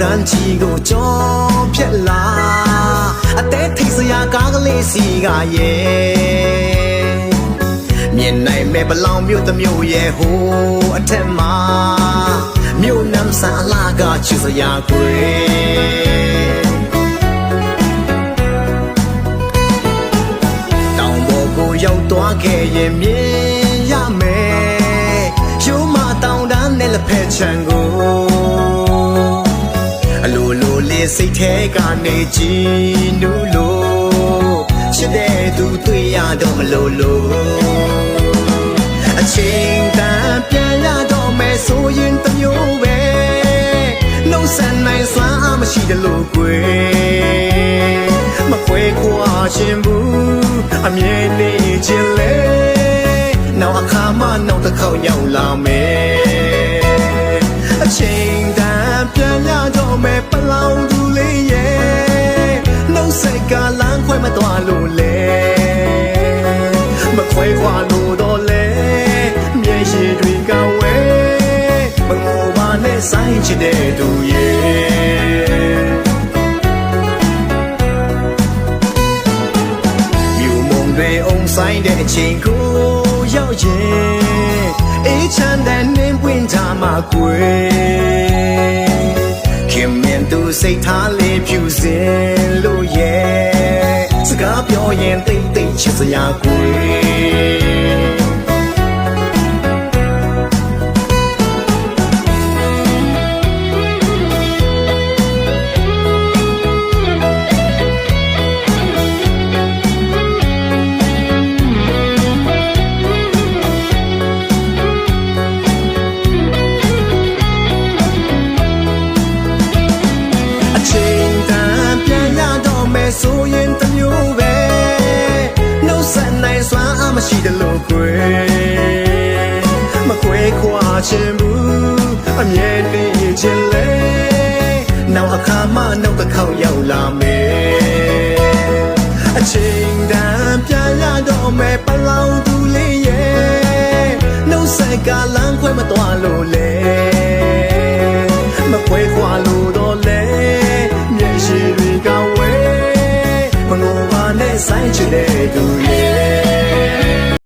ကြီးကိုကြောဖြက်လာအသေးထိတ်စရာကားကလေးစီကရဲ့မြင်နိုင်မဲ့ဘလောင်မြို့တစ်မြို့ရဲ့ဟိုအထက်မှာမြို့နမ်းဆန်အလားကချစ်စရာကွယ်တောင်ပေါ်ကိုရောက်သွားခဲ့ရင်မြင်ရမယ်ရုံးမတောင်တန်းနဲ့လက်ဖက်ချံကို စိတ်ထဲကနေကြည်နူးလို့ချစ်တဲ့သူတွေ့ရတော့မလို့လို့အချိန်တန်ပြန်ရတော့မယ်ဆိုရင်တစ်မျိုးပဲနှုတ်ဆက်နိုင်စွမ်းအားမရှိတယ်လို့ကွယ်မခွဲခွာခြင်းဘူးအမြဲနေခြင်းလေနောက်အခါမှနောက်တစ်ခေါက်ရောက်လာမယ် ဆိုင်ချင်တဲ့သူရဲ့မြူမုံတွေအုံဆိုင်တဲ့အချိန်ကိုရောက်ရင်အေးချမ်းတဲ့နှင်းပွင့်ထားမှာကွယ်ခင်မင်သူစိတ်ထားလေးဖြူစင်လို့ရဲ့စကားပြောရင်တိတ်တိတ်ချစ်စရာကွ ချိန်တန်ပြန်ရတော့မယ်ဆိုရင်တစ်မျိုးပဲနှုတ်ဆက်နိုင်စွမ်းအားမရှိတယ်လို့ကွယ်မခွဲခွာခြင်းဘူးအမြဲတည်ခြင်းလေနောက်အခါမှနောက်တစ်ခေါက်ရောက်လာမယ်အချိန်တန်ပြန်ရတော့မယ်ပလောင်သူလေးရဲ့နှုတ်ဆက်ကလမ်းခွဲမသွားလို့ ရှိတွေက